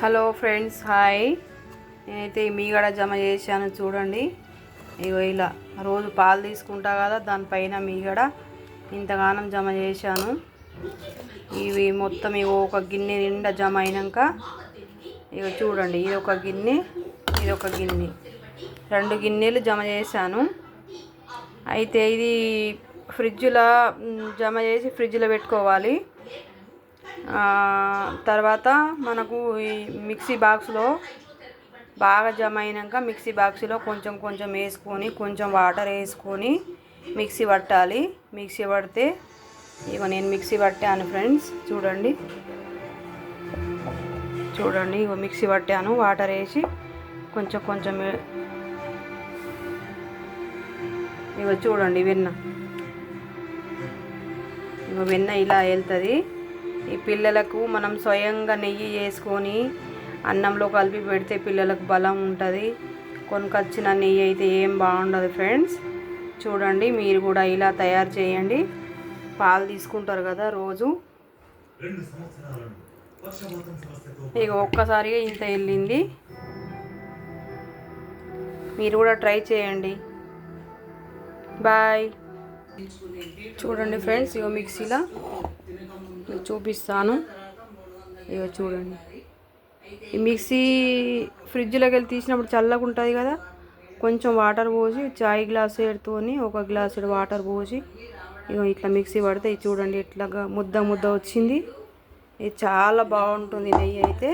Hello friends hi. నేనైతే మీ మీగడ జమ చేశాను చూడండి. ఇగో ఇలా రోజు పాలు తీసుకుంటా కదా దానిపైన మీగడ ఇంతగానం జమ చేశాను. ఇవి మొత్తం ఇగో ఒక గిన్నె నిండా జమ అయినాక ఇక చూడండి ఇది ఒక గిన్నె ఇది ఒక గిన్నె. రెండు గిన్నెలు జమ చేశాను. అయితే ఇది ఫ్రిడ్జ్లో జమ చేసి ఫ్రిడ్జ్లో పెట్టుకోవాలి. తర్వాత మనకు ఈ మిక్సీ బాక్స్లో బాగా జమ అయినాక మిక్సీ బాక్స్లో కొంచెం కొంచెం వేసుకొని కొంచెం వాటర్ వేసుకొని మిక్సీ పట్టాలి. మిక్సీ పడితే ఇక నేను మిక్సీ పట్టాను ఫ్రెండ్స్ చూడండి. చూడండి ఇగో మిక్సీ పట్టాను వాటర్ వేసి కొంచెం కొంచెం వే- ఇగో చూడండి వెన్న. ఇక వెన్న ఇలా వెళ్తుంది. ఈ పిల్లలకు మనం స్వయంగా నెయ్యి చేసుకొని అన్నంలో కలిపి పెడితే పిల్లలకు బలం ఉంటుంది. కొనుకొచ్చిన నెయ్యి అయితే ఏం బాగుండదు ఫ్రెండ్స్. చూడండి మీరు కూడా ఇలా తయారు చేయండి. పాలు తీసుకుంటారు కదా రోజు. ఇక ఒక్కసారిగా ఇంత వెళ్ళింది. మీరు కూడా ట్రై చేయండి. బాయ్. చూడండి ఫ్రెండ్స్ ఇగో మిక్సీలో. మీకు చూపిస్తాను. ఇగో చూడండి. ఈ మిక్సీ ఫ్రిడ్జ్లోకి వెళ్ళి తీసినప్పుడు చల్లగా ఉంటుంది కదా కొంచెం వాటర్ పోసి చాయ్ గ్లాస్ ఎడుతోని ఒక గ్లాస్ వాటర్ పోసి ఇగో ఇట్లా మిక్సీ పడితే ఇది చూడండి ఇట్లాగా ముద్ద ముద్ద వచ్చింది. ఇది చాలా బాగుంటుంది నెయ్యి అయితే.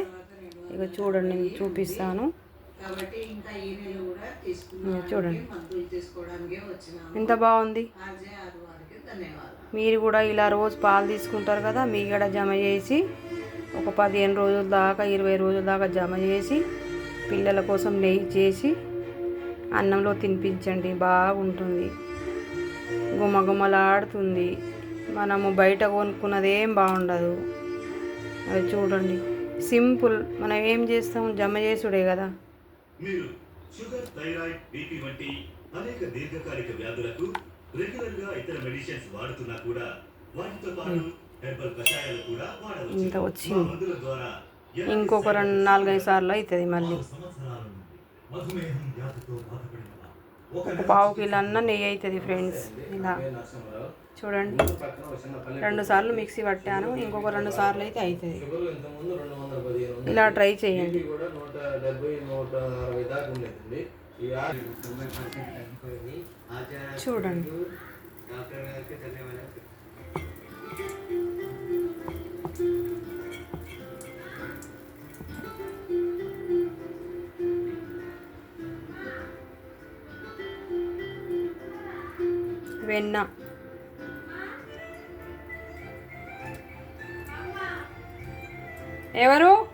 ఇక చూడండి నేను చూపిస్తాను. ఇంకా చూడండి. ఎంత బాగుంది? మీరు కూడా ఇలా రోజు పాలు తీసుకుంటారు కదా మీ కూడా జమ చేసి ఒక పదిహేను రోజుల దాకా ఇరవై రోజుల దాకా జమ చేసి పిల్లల కోసం నెయ్యి చేసి అన్నంలో తినిపించండి. బాగుంటుంది. గుమగుమలాడుతుంది. మనము బయట కొనుక్కున్నది ఏం బాగుండదు. అది చూడండి. సింపుల్. మనం ఏం చేస్తాం? జమ చేసుడే కదా. మీరు షుగర్ థైరాయిడ్ బీపీ వంటి అనేక దీర్ఘకాలిక వ్యాధులకు రెగ్యులర్గా ఇతర మెడిసిన్స్ వాడుతున్నా కూడా వాటితో పాటు హెర్బల్ కషాయాలు కూడా వాడవచ్చు. ఇంత మందుల ద్వారా ఇంకొక రెండు నాలుగైదు సార్లు అవుతుంది మళ్ళీ. ఒక పావు కిలో అన్న నెయ్యి అవుతుంది ఫ్రెండ్స్. ఇలా. చూడండి. రెండు సార్లు మిక్సీ పట్టాను ఇంకొక రెండు సార్లు అయితే అవుతుంది ఇలా ట్రై చేయండి. చూడండి. వెన్న. ఎవరు?